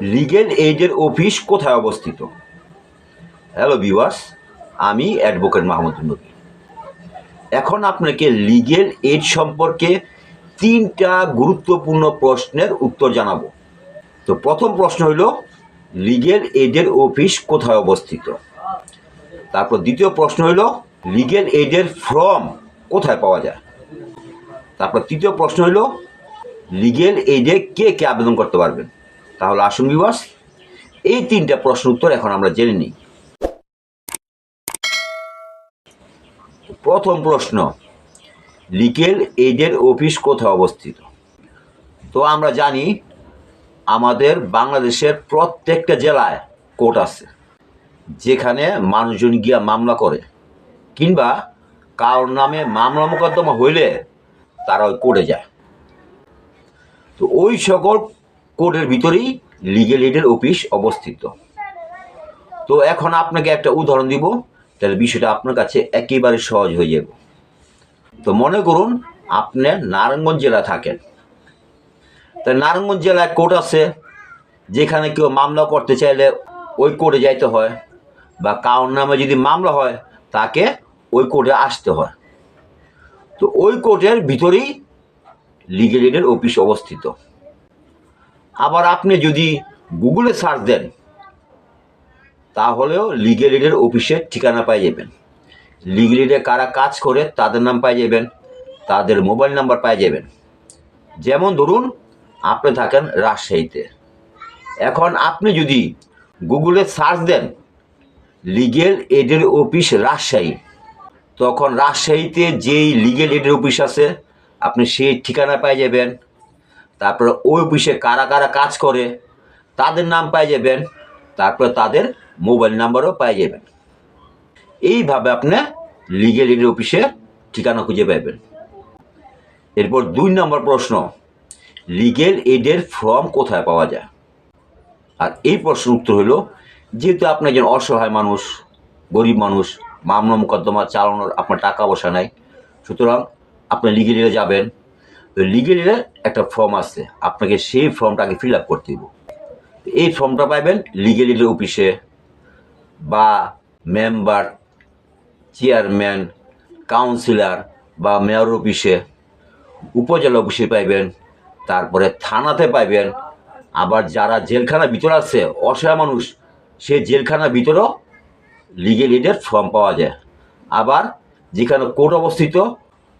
Legal এইডের office কোথায় অবস্থিত? হ্যালো ভিউয়ার্স আমি অ্যাডভোকেট মাহমুদুল নবী। এখন আপনাকে লিগেল এইড সম্পর্কে তিনটা গুরুত্বপূর্ণ প্রশ্নের উত্তর জানাব। তো প্রথম প্রশ্ন হলো লিগেল এইডের অফিস কোথায় অবস্থিত? তারপর দ্বিতীয় প্রশ্ন হলো লিগেল এইডের ফর্ম কোথায় পাওয়া যায়? তারপর তৃতীয় প্রশ্ন হলো লিগেল এইডে কে কে আবেদন করতে পারবেন? তাহলে আসুন বিবাস এই তিনটা প্রশ্ন উত্তর এখন আমরা জেনে নিই। প্রথম প্রশ্ন লিগেল এইডের অফিস কোথায় অবস্থিত? তো আমরা জানি আমাদের বাংলাদেশের প্রত্যেকটা জেলায় কোর্ট আছে, যেখানে মানুষজন গিয়া মামলা করে, কিংবা কারোর নামে মামলা মোকদ্দমা হইলে তারা ওই কোর্টে যায়। তো ওই সকল কোর্টের ভিতরেই লিগেল এইডের অফিস অবস্থিত। তো এখন আপনাকে একটা উদাহরণ দিব, তাহলে বিষয়টা আপনার কাছে একেবারে সহজ হয়ে যাবে। তো মনে করুন, আপনি নারায়ণগঞ্জ জেলা থাকেন। তা নারায়ণগঞ্জ জেলায় কোর্ট আছে, যেখানে কেউ মামলা করতে চাইলে ওই কোর্টে যাইতে হয়, বা কারোর নামে যদি মামলা হয়, তাকে ওই কোর্টে আসতে হয়। তো ওই কোর্টের ভিতরেই লিগেল এডের অফিস অবস্থিত। আবার আপনি যদি গুগলে সার্চ দেন, তাহলেও লিগেল এডের অফিসের ঠিকানা পাই যাবেন। লিগেল এডে কারা কাজ করে, তাদের নাম পাই যাবেন, তাদের মোবাইল নাম্বার পাই যাবেন। যেমন ধরুন, আপনি থাকেন রাজশাহীতে। এখন আপনি যদি গুগলে সার্চ দেন লিগেল এডের অফিস রাজশাহী, তখন রাজশাহীতে যেই লিগেল এডের অফিস আছে, আপনি সেই ঠিকানা পাই যাবেন। তারপরে ওই অফিসে কারা কারা কাজ করে, তাদের নাম পাই যাবেন, তারপরে তাদের মোবাইল নাম্বারও পাই যাবেন। এইভাবে আপনি লিগেল এডের অফিসে ঠিকানা খুঁজে পাবেন। এরপর দুই নম্বর প্রশ্ন লিগেল এডের ফর্ম কোথায় পাওয়া যায়? আর এই প্রশ্নের উত্তর হলো, যেহেতু আপনি একজন অসহায় মানুষ, গরিব মানুষ, মামলা মোকদ্দমা চালানোর আপনার টাকা পয়সা নাই, সুতরাং আপনি লিগেল এডে যাবেন তো লিগেল এডের একটা ফর্ম আছে। আপনাকে সেই ফর্মটাকে ফিল আপ করতে দিব এই ফর্মটা পাবেন লিগেল এডের অফিসে বা মেম্বার চেয়ারম্যান কাউন্সিলর বা মেয়র অফিসে উপজেলা অফিসে পাইবেন, তারপরে থানাতে পাইবেন, আবার যারা জেলখানার ভিতরে আছে, অসহায় মানুষ, সে জেলখানার ভিতরেও লিগেল এডের ফর্ম পাওয়া যায়। আবার যেখানে কোর্ট অবস্থিত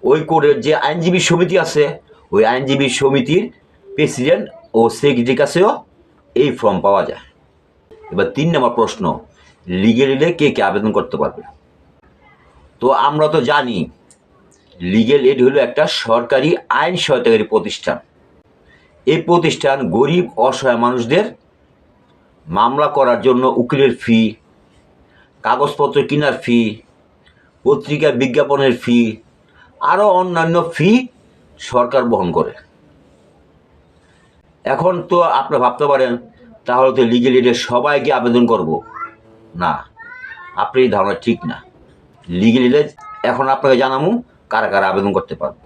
ওই কোর্টের যে আইনজীবী সমিতি আছে, ওই আইনজীবী সমিতির প্রেসিডেন্ট ও সেক্রেটারির কাছেও এই ফর্ম পাওয়া যায়। এবার তিন নম্বর প্রশ্ন, লিগেল এডে কে কে আবেদন করতে পারবে? তো আমরা তো জানি, লিগেল এড হলো একটা সরকারি আইন সহায়তাকারী প্রতিষ্ঠান। এই প্রতিষ্ঠান গরিব, অসহায় মানুষদের মামলা করার জন্য উকিলের ফি, কাগজপত্র কেনার ফি, পত্রিকা বিজ্ঞাপনের ফি আরও অন্যান্য ফি সরকার বহন করে। এখন তো আপনি ভাবতে পারেন, তাহলে তো লিগেল এডে সবাইকে আবেদন করব। না, আপনি ধারণা ঠিক না। লিগেল এডে এখন আপনাকে জানাব কারা কারা আবেদন করতে পারব।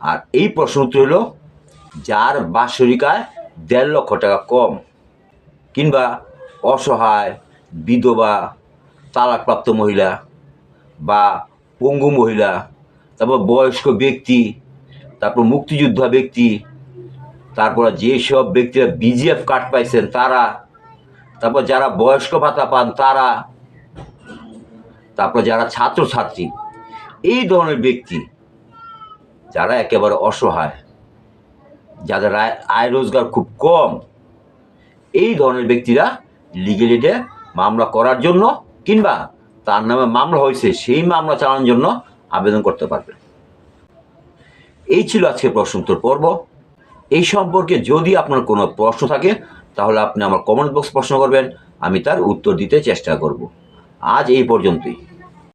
আর এই প্রশ্ন উত্তর হলো, যার বাৎসরিকায় দেড় লক্ষ টাকা কম কিংবা অসহায়, বিধবা, তালাকপ্রাপ্ত মহিলা বা পঙ্গু মহিলা তারপর বয়স্ক ব্যক্তি, তারপর মুক্তিযোদ্ধা ব্যক্তি, তারপর যেসব ব্যক্তিরা বিজিএফ কার্ড পাইছেন তারা, তারপর যারা বয়স্ক ভাতা পান তারা, তারপর যারা ছাত্রছাত্রী, এই ধরনের ব্যক্তি যারা একেবারে অসহায়, যাদের আয় আয় রোজগার খুব কম, এই ধরনের ব্যক্তিরা লিগেল এডে মামলা করার জন্য কিংবা তার নামে মামলা হয়েছে, সেই মামলা চালানোর জন্য আবেদন করতে পারবে। এই ছিল আজকে প্রশ্ন উত্তর পর্ব। এই সম্পর্কে যদি আপনার কোনো প্রশ্ন থাকে, তাহলে আপনি আমার কমেন্ট বক্স প্রশ্ন করবেন, আমি তার উত্তর দিতে চেষ্টা করব। আজ এই পর্যন্তই।